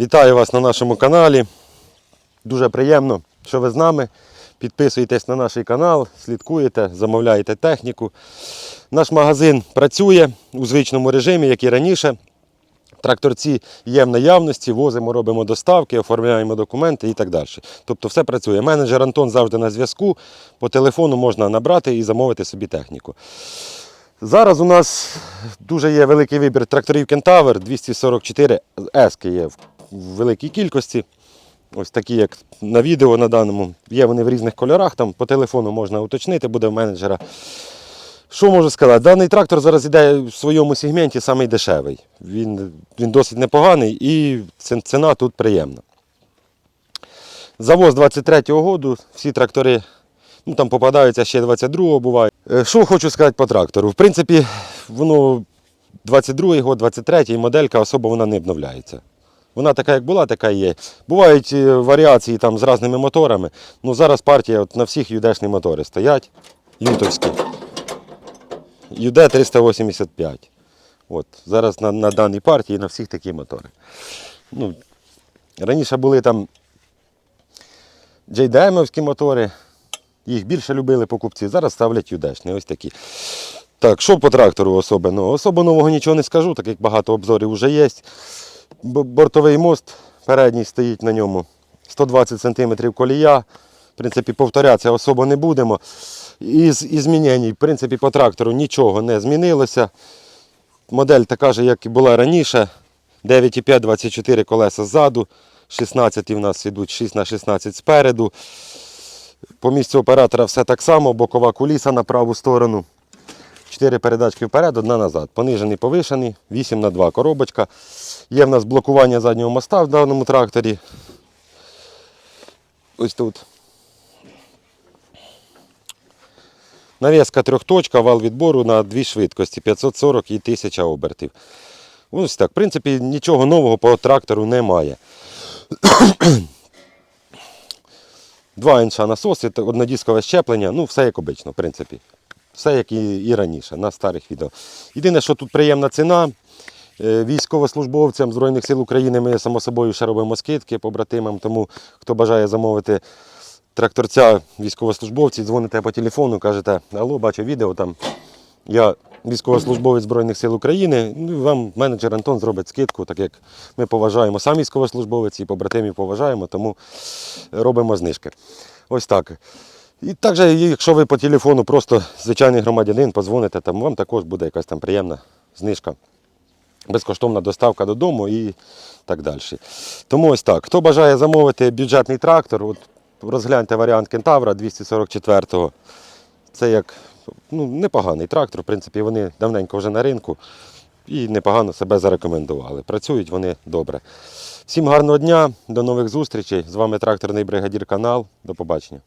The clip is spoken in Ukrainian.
Вітаю вас на нашому каналі. Дуже приємно, що ви з нами. Підписуйтесь на наш канал, слідкуєте, замовляєте техніку. Наш магазин працює у звичному режимі, як і раніше. Тракторці є в наявності, возимо, робимо доставки, оформляємо документи і так далі. Тобто все працює. Менеджер Антон завжди на зв'язку. По телефону можна набрати і замовити собі техніку. Зараз у нас дуже є великий вибір тракторів Кентавр, 244 S є в великій кількості. Ось такі, як на відео на даному. Є вони в різних кольорах, там по телефону можна уточнити, буде в менеджера. Що можу сказати? Даний трактор зараз йде в своєму сегменті самий дешевий. Він, він досить непоганий і ціна тут приємна. Завоз 23-го году, всі трактори, ну там попадаються ще 22-го буває. Е, Що хочу сказати по трактору? В принципі, воно 22-й год, 23-й моделька особо вона не обновляється. Вона така, як була, така і є. Бувають е, варіації там з різними моторами. Ну зараз партія от на всіх юдешні мотори стоять, ютовські. UD 385. От, зараз на, на даній партії на всіх такі мотори. Ну, раніше були там JDM-овські мотори, їх більше любили покупці, зараз ставлять юдешні, ось такі. Так, що по трактору особливо? Особо нового нічого не скажу, так як багато обзорів вже є. Бортовий мост передній стоїть на ньому 120 см колія. В принципі, повторятися особо не будемо. Із, змінень, в принципі, по трактору нічого не змінилося. Модель така ж, як і була раніше. 9,5, 24 колеса ззаду, 16 в нас йдуть 6 на 16 спереду. По місцю оператора все так само, бокова куліса на праву сторону. 4 передачки вперед, одна назад. Понижений, повишений, 8 на 2 коробочка. Є в нас блокування заднього моста в даному тракторі. Ось тут. Навіска трьохточка, вал відбору на дві швидкості 540 і 1000 обертів. Ось так. В принципі, нічого нового по трактору немає. Два інша насоси, однодіскове щеплення, ну все як обично, в принципі. Все як і, і раніше, на старих відео. Єдине, що тут приємна ціна. Е, Військовослужбовцям Збройних сил України ми само собою ще робимо скидки побратимам, тому хто бажає замовити тракторця військовослужбовці, дзвоните по телефону, кажете, алло, бачу відео там. Я військовослужбовець Збройних сил України. Ну, вам менеджер Антон зробить скидку, так як ми поважаємо сам військовослужбовець і побратимів поважаємо, тому робимо знижки. Ось так. І також, якщо ви по телефону просто звичайний громадянин подзвоните, там вам також буде якась там приємна знижка. Безкоштовна доставка додому і так далі. Тому ось так. Хто бажає замовити бюджетний трактор, от розгляньте варіант Кентавра 244-го. Це як ну, непоганий трактор. В принципі, вони давненько вже на ринку і непогано себе зарекомендували. Працюють вони добре. Всім гарного дня, до нових зустрічей. З вами тракторний бригадір канал. До побачення.